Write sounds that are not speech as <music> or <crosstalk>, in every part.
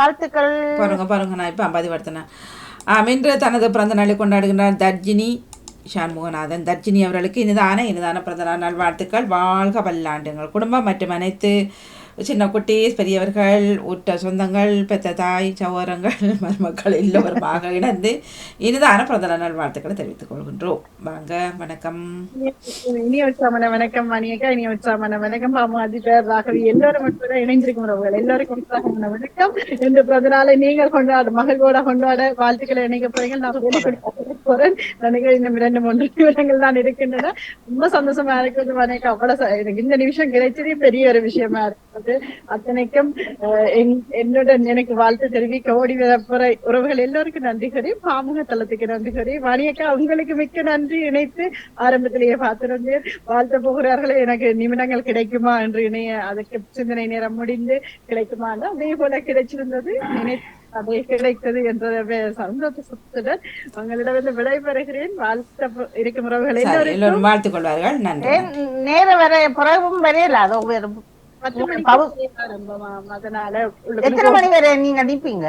வாழ்த்துக்கள். பாருங்க பாருங்க நான் இப்போ பதிவடுத்தினேன். ஆம், இன்று தனது பிறந்த நாளை கொண்டாடுகின்றார் தர்ஜினி ஷான்முகநாதன் தர்ஜினி அவர்களுக்கு இனிதான இனிதான பிறந்த நாள் வாழ்த்துக்கள். வாழ்க பல்லாண்டுங்கள் குடும்பம் மற்றும் அனைத்து சின்ன குட்டீஸ் பெரியவர்கள் உற்ற சொந்தங்கள் பெத்த தாய் சகோதரங்கள் <laughs> மருமக்கள் எல்லோருமாக இணைந்து இனிதான பிறந்த நாள் வாழ்த்துக்களை தெரிவித்துக் கொள்கின்றோம். வாங்க வணக்கம். இனி உற்சாமன வணக்கம் மணியக்கா. இனி உற்சாமன வணக்கம். பாமாதி பேர் ராகவி. எல்லாரும் இணைந்திருக்கும் உறவுகள். எல்லாருக்கும் உற்சாகமான வணக்கம். இந்த பிறந்த நாளை நீங்கள் கொண்டாட மகளோட கொண்டாட வாழ்த்துக்களை இணைக்க போறீங்க நான் போறேன். நினைக்கிறேன் இன்னும் இரண்டு மூன்று நிமிடங்கள் தான் இருக்கின்றன. ரொம்ப சந்தோஷமா இருக்குது மணியக்கா அவ்வளவு எனக்கு இந்த நிமிஷம் கிடைச்சதே பெரிய ஒரு விஷயமா இருக்குது. அத்தனைக்கும் என்னோட என்- என்னுடன் எனக்கு வாழ்த்து தெரிவிக்க ஓடி வரப்போற உறவுகள் எல்லோருக்கும் நன்றி கூறி பாமுக தளத்துக்கு நன்றி கூறி மணியக்கா உங்களுக்கு மிக்க நன்றி இணைத்து ஆரம்பத்திலேயே பார்த்திருந்தேன். வாழ்த்த போகிறார்களே எனக்கு நிமிடங்கள் கிடைக்குமா என்று இணைய அதுக்கு சிந்தனை நேரம் முடிந்து கிடைக்குமா அதே போல கிடைச்சிருந்தது. நினைத்து அதே கிடைத்தது என்ற சந்தோஷத்துடன் உங்களிடம் விடைபெறுகிறேன். வாழ்த்த இருக்கும் உறவுகள் எல்லோரும் வாழ்த்துக் கொள்வார்கள். நன்றி ஏன் நேர வர பிறகும் வரையில அது. அதனால எத்தனை மணி வரை நீங்க நிப்பீங்க?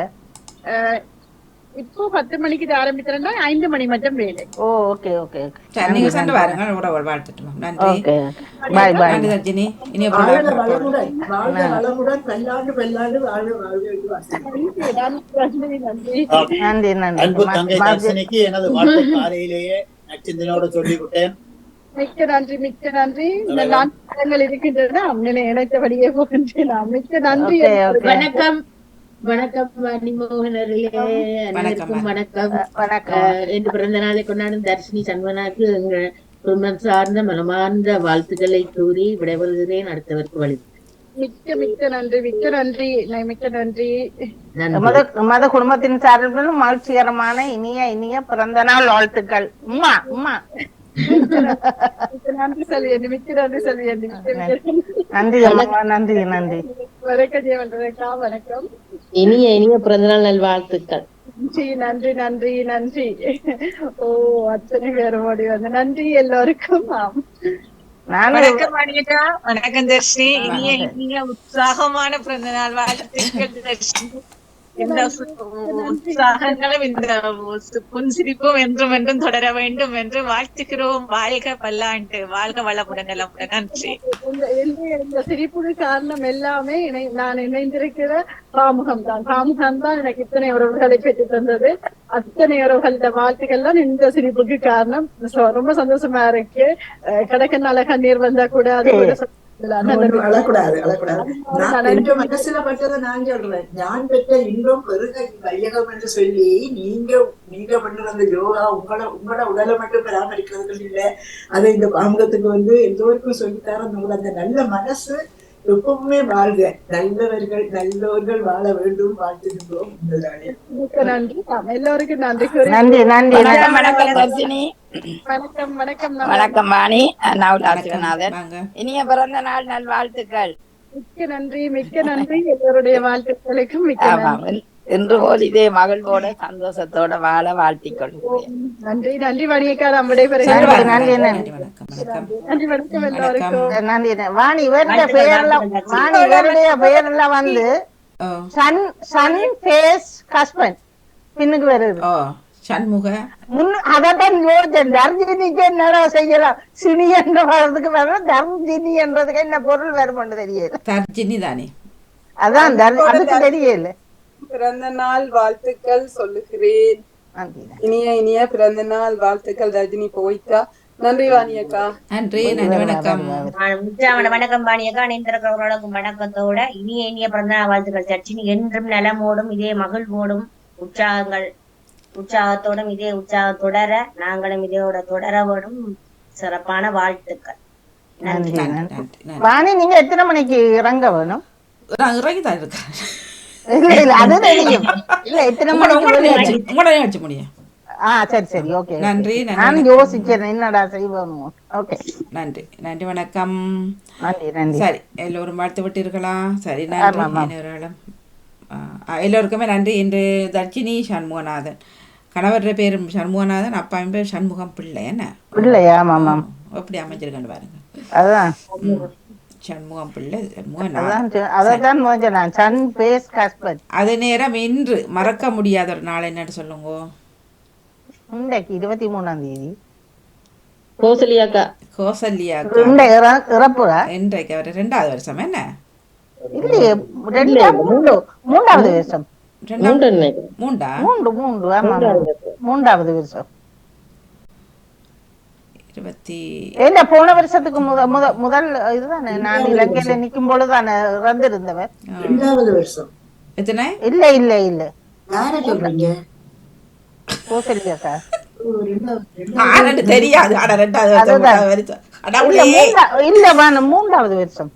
இப்போ பத்து மணிக்கு இது ஆரம்பிக்கிறேன்னா ஐந்து மணி மட்டும் வேலை. ஓ ஓகே ஓகே சரி நீங்கள் சென்று வாருங்கள் உறவுகள் வாழ்த்துட்டுமா நன்றி. ஓகே பாய் பாய் நன்றி தர்ஜினி வாழ்த்துகிறேன். நன்றி நன்றி. எனது வாழ்த்து காலையிலேயே நச்சிந்தனோட சொல்லிவிட்டேன். மிக்க நன்றி மிக்க நன்றி. இந்த நாட்கள் இருக்கின்றன. அம்மனை இணைத்தபடியே போகின்றேன் நான். மிக்க நன்றி. Okay. வணக்கம் வணக்கம் மணிமோகனர்களே அனைவருக்கும் வணக்கம் இன்று பிறந்த நாளை கொண்டாடும் தர்ஷினி சண்மனாக்கு எங்கள் குடும்பம் சார்ந்த மனமார்ந்த வாழ்த்துக்களை கூறி விடைபெறுகிறேன். அடுத்தவருக்கு வழி. மிக்க மிக்க நன்றி மிக்க நன்றி நான் மிக்க நன்றி. மத குடும்பத்தின் சார்பில் மகிழ்ச்சிகரமான இனிய இனிய பிறந்த நாள் வாழ்த்துக்கள். உம்மா உம்மா. மிக்க நன்றி செல்வியண்டி மிக்க நன்றி செல்வியண்டி நன்றி நன்றி நன்றி. வணக்கம் வணக்கம். இனிய இனிய பிறந்தநாள் நல் வாழ்த்துக்கள் நன்றி நன்றி நன்றி நன்றி. ஓ அத்தனை பேர் ஓடி வந்து. நன்றி எல்லோருக்கும். வணக்கம் அனிதா. வணக்கம் தர்ஷினி. இனிய இனிய உற்சாகமான பிறந்த நாள் வாழ்த்துக்கள் தர்ஷினி. இந்த சு- உற்சாகங்களும் இந்த புன்சிரிப்பும் என்றும் என்றும் தொடர வேண்டும் என்று வாழ்த்துகிறோம் வாழ்க பல்லாண்டு வாழ்க வளமுடன் நலமுடன் நன்றி இந்த சிரிப்புக்கு காரணம் எல்லாமே இணை- நான் இணைந்திருக்கிற பாமுகம் தான் பாமுகம் தான் எனக்கு இத்தனை உறவுகளை பெற்று தந்தது அத்தனை உறவுகளோட வாழ்த்துக்கள் தான் இந்த சிரிப்புக்கு காரணம் ரொம்ப சந்தோஷமா இருக்கு அஹ் கடக்கனால கண்ணீர் வந்தா கூட அது கூட அழக்கூடாது அழக்கூடாது. நான் என்ற மனசுல பட்டதை நான் சொல்றேன். நான் பெற்ற இன்பம் பெருக வையகம் என்று சொல்லி நீங்க நீங்க பண்ற அந்த யோகா உங்களோட உங்களோட உடலை மட்டும் பராமரிக்கிறதுக்கு இல்ல. அதை இந்த பாமுகத்துக்கு வந்து எல்லோருக்கும் சொல்லித்தர உங்களோட அந்த நல்ல மனசு எப்பவுமே வாழ்க. நல்லவர்கள் நல்லவர்கள் வாழ வேண்டும். வாழ்த்துகின்றோம் நன்றி. எல்லோருக்கும் நன்றி. நன்றி நன்றி வணக்கம் வணக்கம் தர்ஷினி வணக்கம் வணக்கம் வணக்கம் வாணி. நான் விநாதன் வாங்க. இனிய பிறந்த நாள் நல்வாழ்த்துக்கள் மிக்க நன்றி மிக்க நன்றி. எல்லோருடைய வாழ்த்துக்களுக்கும் மிக்க இன்று போல் இதே மகிழ்வோட சந்தோஷத்தோட வாழ வாழ்த்திக் கொள்கிறேன். நன்றி நன்றி வணிகக்கா நாம் விடைபெறுகிறோம். சென்று நன்றி. நன்றி, நன்றி வணக்கம். வணக்கம். நன்றி வணக்கம் எல்லோருக்கும். நன்றி வாணி இவருடைய பெயர்ல வாணி இவருடைய பெயர்ல வந்து சன் சன் ஃபேஸ் ஹஸ்பண்ட். பின்னுக்கு வருது சண்முக. அதான் யோசிச்சேன் தர்ஜினிக்கு என்னடா செய்யலாம் சினி என்ற வர்றதுக்கு வர தர்ஜினி என்றதுக்கு என்ன பொருள் வரும்னு தெரியல. தர்ஜினி தானே. அதான் அதுக்கு தெரியல. பிறந்த நாள் வாழ்த்துக்கள் சொல்லுகிறேன். இனிய இனிய பிறந்த நாள் வாழ்த்துக்கள் ரஜினி போயிட்டா? நன்றி வாணியக்கா நன்றி நன்றி வணக்கம். வணக்கம் பாணியக்கா அணிந்திருக்கிறவர்களுக்கும் வணக்கத்தோட இனிய இனிய பிறந்தநாள் வாழ்த்துக்கள். சச்சினி என்றும் நலமோடும் இதே மகிழ்வோடும் உற்சாகங்கள் உற்சாகத்தோடும் இதே உற்சாகம் தொடர நாங்களும் இதோட தொடரவோடும் சிறப்பான வாழ்த்துக்கள். நன்றி வாணி நீங்க எத்தனை மணிக்கு இறங்க வேணும்? நான் இறங்கி தான் இருக்கேன். இல்ல இல்ல அது தெரியும். இல்ல எத்தனை உங்களோட மணிக்கு உங்களோட வெளியே- நிகழ்ச்சி- உங்களோட நிகழ்ச்சி முடியும். ஆ சரி சரி ஓகே நன்றி, நன்றி. நான் யோசிச்சேன் என்னடா செய்வோம். ஓகே. நன்றி நன்றி வணக்கம். நன்றி நன்றி. சரி எல்லோரும் வாழ்த்து விட்டீர்களா சரி நன்றி எல்லோருக்குமே நன்றி. இன்று தர்ஜினி சண்முகநாதன். கணவர் பேர் சண்முகநாதன் அப்பாவின் பேர் சண்முகம் பிள்ளை என்ன? ஆமாம் ஆமாம் எப்படி அமைஞ்சிருக்கேன்னு பாருங்க. அதான். சண்முகம் பிள்ளை சண்முகம் அதே நேரம் இன்று. மறக்க முடியாத ஒரு நாள் என்னன்னு சொல்லுங்க. இன்றைக்கு இருபத்தி மூணாம் தேதி. கோசலியாக்கா. கோசல்யா இந்த இற- இறப்புரா இன்றைக்கு அவர் ரெண்டாவது வருஷம் என்ன? இல்லையே மூன்றாவது வருஷம். மூண்டா மூன்று மூன்று ஆமா ஆமா. மூன்றாவது வருஷம் இருபத்தி என்ன போன வருஷத்துக்கு முத முத முதல் இதுதானே நான் இலங்கையில நிக்கும் பொழுதுதானே இறந்திருந்தவர் ரெண்டாவது வருஷம் எத்தனை இல்ல இல்ல இல்ல யார சொல்றீங்க தெரியாது ஆனா ரெண்டாவது வருஷம் இல்ல மூன்றாவது வருஷம்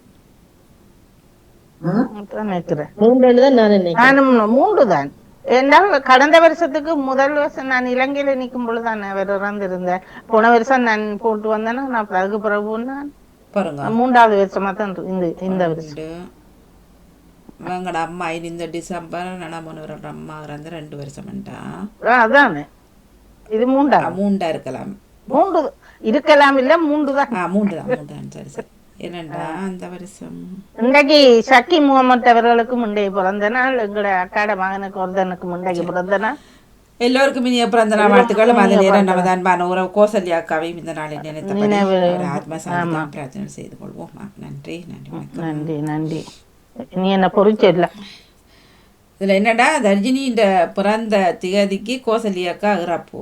மூன்று தான் நான் என்றால் கடந்த வருஷத்துக்கு முதல் வருஷம் நான் இலங்கையில நிக்கும் பொழுதுதான் அவர் இறந்திருந்தேன். போன வருஷம் நான் போட்டு வந்தேன்னா நான் பிறகு நான் பாருங்க மூன்றாவது வருஷமா தான் இந்த இந்த வருஷம். எங்களோட அம்மா இந்த டிசம்பர் நனமனோரோட அம்மா இறந்து ரெண்டு வருஷம்டா அதானே. இது மூன்றாவது மூண்டா இருக்கலாம். மூன்று இருக்கலாம் இல்ல மூன்று தான் மூன்று தான் மூன்று தான் சரி சரி. என்னண்டா? அந்த வருஷம். இன்றைக்கு ஷக்கி முகமது அவர்களுக்கும் முந்தைய பிறந்த நாள் எங்களோட அக்காட மகனுக்கு ஒருத்தனுக்கு முந்தைக்கு பிறந்த நாள். எல்லோருக்கும் இனிய பிறந்த நாள் வாழ்த்துக்களும் அதே நேரம் நமது அன்பான உறவு கோசல்யா அக்காவையும் இந்த நாளில் ஒரு ஆத்ம சாந்தி பிரார்த்தனை செய்து கொள்வோம். நன்றி நன்றி நன்றி நன்றி. நீ என்ன பொறிச்சிடல இதுல என்னடா தர்ஜினியின் பிறந்த திகதிக்கு கோசலியக்கா இறப்பு.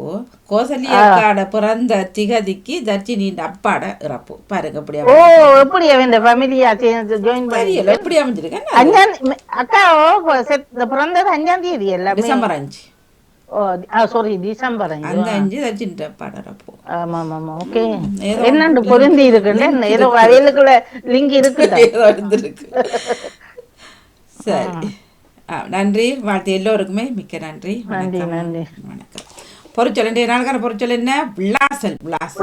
கோசலியக்காட பிறந்த திகதிக்கு தர்ஜினியின் அப்பாட இறப்பு. பாருங்க அப்படியா ஓ எப்படி அவன் ஃபேமிலியா சேர்ந்து ஜாயின் பண்ணி தெரியல எப்படி அமைஞ்சிருக்கேன் அஞ்சாம் அக்கா பிறந்தது அஞ்சாம் தேதி எல்லாமே. டிசம்பர் அஞ்சு. ஓ சாரி டிசம்பர் அஞ்சு. அந்த அஞ்சு தர்ஜினியின் அப்பாட இறப்பு. ஆமா ஆமா ஓகே ஏதோ என்னண்டு பொருந்தி இருக்குன்னு ஏதோ வயலுக்குள்ள லிங்க் இருக்குதா? இருந்திருக்கு. <laughs> சரி. நன்றி. வாழ்த்து எல்லோருக்குமே மிக்க நன்றி. வணக்கம். வணக்கம். பொறிச்சல் இன்றைய நாளுக்கான பொறிச்சல் என்ன? விளாசல் விளாசல்.